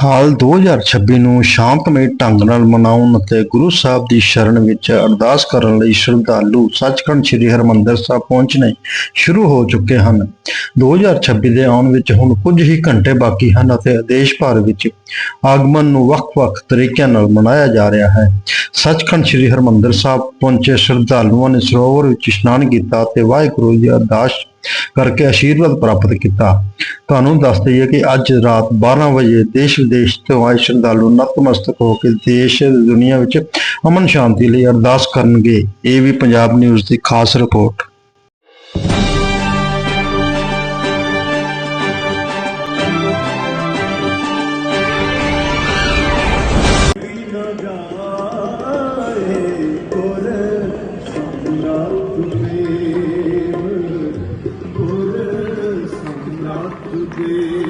ਸਾਲ 2026 ਨੂੰ ਸ਼ਾਂਤਮਈ ਢੰਗ ਨਾਲ ਮਨਾਉਣ ਅਤੇ ਗੁਰੂ ਸਾਹਿਬ ਦੀ ਸ਼ਰਨ ਵਿੱਚ ਅਰਦਾਸ ਕਰਨ ਲਈ ਸ਼ਰਧਾਲੂ ਸੱਚਖੰਡ ਸ੍ਰੀ ਹਰਿਮੰਦਰ ਸਾਹਿਬ ਪਹੁੰਚਣੇ ਸ਼ੁਰੂ ਹੋ ਚੁੱਕੇ ਹਨ। 2026 ਦੇ ਆਉਣ ਵਿੱਚ ਹੁਣ ਕੁਝ ਹੀ ਘੰਟੇ ਬਾਕੀ ਹਨ ਅਤੇ ਦੇਸ਼ ਭਰ ਵਿੱਚ ਆਗਮਨ ਨੂੰ ਵੱਖ-ਵੱਖ ਤਰੀਕਿਆਂ ਨਾਲ ਮਨਾਇਆ ਜਾ ਰਿਹਾ ਹੈ। ਸੱਚਖੰਡ ਸ੍ਰੀ ਹਰਿਮੰਦਰ ਸਾਹਿਬ ਪਹੁੰਚੇ ਸ਼ਰਧਾਲੂਆਂ ਨੇ ਸਰੋਵਰ ਵਿੱਚ ਇਸ਼ਨਾਨ ਕੀਤਾ ਅਤੇ ਵਾਹਿਗੁਰੂ ਜੀ ਅਰਦਾਸ ਕਰਕੇ ਆਸ਼ੀਰਵਾਦ ਪ੍ਰਾਪਤ ਕੀਤਾ। ਤੁਹਾਨੂੰ ਦੱਸ ਦਈਏ ਕਿ ਅੱਜ ਰਾਤ 12 ਵਜੇ ਦੇਸ਼ ਵਿਦੇਸ਼ ਤੋਂ ਆਏ ਸ਼ਰਧਾਲੂ ਨਤਮਸਤਕ ਹੋ ਕੇ ਦੇਸ਼ ਦੁਨੀਆ ਵਿੱਚ ਅਮਨ ਸ਼ਾਂਤੀ ਲਈ ਅਰਦਾਸ ਕਰਨਗੇ। ਇਹ ਵੀ ਪੰਜਾਬ ਨਿਊਜ਼ ਦੀ ਖਾਸ ਰਿਪੋਰਟ। Deus.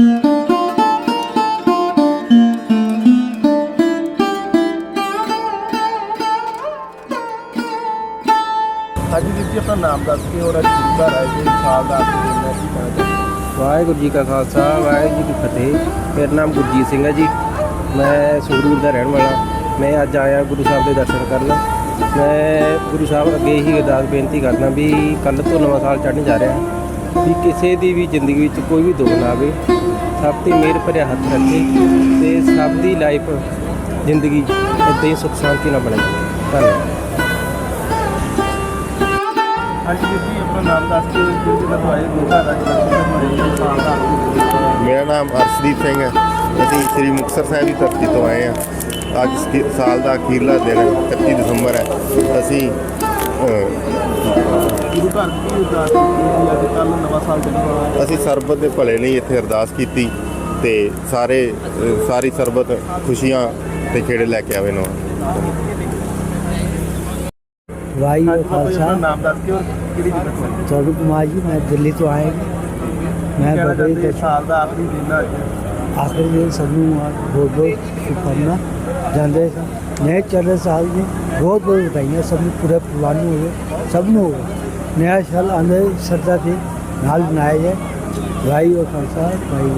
ਹਾਂਜੀ ਵੀਰ ਜੀ, ਆਪਣਾ ਨਾਮ ਦੱਸ ਕੇ ਔਰ ਅੱਜ ਗੁਰੂ ਘਰ ਆਏ ਜੀ? ਸਾਲ ਦਾ ਆਖਰੀ ਦਿਨ ਹੈ ਕੀ ਕਹਿਣਾ ਚਾਹੁੰਦੇ ਵਾਹਿਗੁਰੂ ਜੀ ਕਾ ਖਾਲਸਾ, ਵਾਹਿਗੁਰੂ ਜੀ ਕੀ ਫਤਿਹ। ਮੇਰਾ ਨਾਮ ਗੁਰਜੀਤ ਸਿੰਘ ਹੈ ਜੀ। ਮੈਂ ਸੰਗਰੂਰ ਦਾ ਰਹਿਣ ਵਾਲਾ। ਮੈਂ ਅੱਜ ਆਇਆ ਗੁਰੂ ਸਾਹਿਬ ਦੇ ਦਰਸ਼ਨ ਕਰਨ। ਮੈਂ ਗੁਰੂ ਸਾਹਿਬ ਅੱਗੇ ਹੀ ਅਰਦਾਸ ਬੇਨਤੀ ਕਰਦਾ ਵੀ ਕੱਲ ਤੋਂ ਨਵਾਂ ਸਾਲ ਚੜ੍ਹਨ ਜਾ ਰਿਹਾ ਵੀ ਕਿਸੇ ਦੀ ਵੀ ਜ਼ਿੰਦਗੀ ਵਿੱਚ ਕੋਈ ਵੀ ਦੁੱਖ ਨਾ ਆਵੇ। ਸਭ ਤੇ ਮਿਹਰ ਭਰਿਆ ਹੱਥ ਰੱਖੇ ਤੇ ਸਭ ਦੀ ਲਾਈਫ ਜ਼ਿੰਦਗੀ ਇੱਦਾਂ ਹੀ ਸੁਖ ਸ਼ਾਂਤੀ ਨਾਲ ਬਣੇ ਧੰਨਵਾਦ। ਹਾਂਜੀ ਵੀਰ ਜੀ ਆਪਣਾ ਨਾਮ ਦੱਸ ਕੇ ਦਾ ਦਾ ਮੇਰਾ ਨਾਮ ਅਰਸ਼ਦੀਪ ਸਿੰਘ ਹੈ। ਅਸੀਂ ਸ੍ਰੀ ਮੁਕਤਸਰ ਸਾਹਿਬ ਦੀ ਧਰਤੀ ਤੋਂ ਆਏ ਹਾਂ। ਅੱਜ ਸਾਲ ਦਾ ਅਖੀਰਲਾ ਦਿਨ ਹੈ 31 ਦਸੰਬਰ ਹੈ। ਅਸੀਂ ਅਸੀਂ ਸਰਬਤ ਦੇ ਭਲੇ ਲਈ ਇੱਥੇ ਅਰਦਾਸ ਕੀਤੀ ਤੇ ਸਾਰੇ ਸਾਰੀ ਸਰਬਤ ਖੁਸ਼ੀਆਂ ਤੇ ਖੇੜੇ ਲੈ ਕੇ ਆਵੇ ਨਵਾਂ। ਵਾਹਿਗੁਰੂ ਹਾਂਜੀ ਖਾਲਸਾ ਨਾਮ ਦੱਸ ਕੇ ਜੀ ਮੈਂ ਦਿੱਲੀ ਤੋਂ ਆਏ ਮੈਂ ਕਹਿਣਾ ਬਾਬਾ ਸਾਲ ਦਾ ਆਖਰੀ ਦਿਨ ਆਖਰੀ ਦਿਨ ਸਭ ਨੂੰ ਬਹੁਤ ਬਹੁਤ ਸ਼ੁਭਕਾਮਨਾ ਜਾਂਦੇ ਸਾਂ। ਨਏ ਚੈਨਲ ਸਾਹਿਬ ਜੀ ਬਹੁਤ ਬਹੁਤ ਵਧਾਈਆਂ, ਸਭ ਨੂੰ ਪੂਰੇ ਪਰਿਵਾਰ ਨੂੰ ਹੋਵੇ, ਸਭ ਨੂੰ ਹੋਵੇ। ਨਇਆ ਸਾਲ ਆਂਦੇ ਸਰਦਾ ਦੇ ਨਾਲ ਬਣਾਇਆ ਜਾਏ ਭਾਈ ਔਰ ਖਾਲਸਾ ਭਾਈ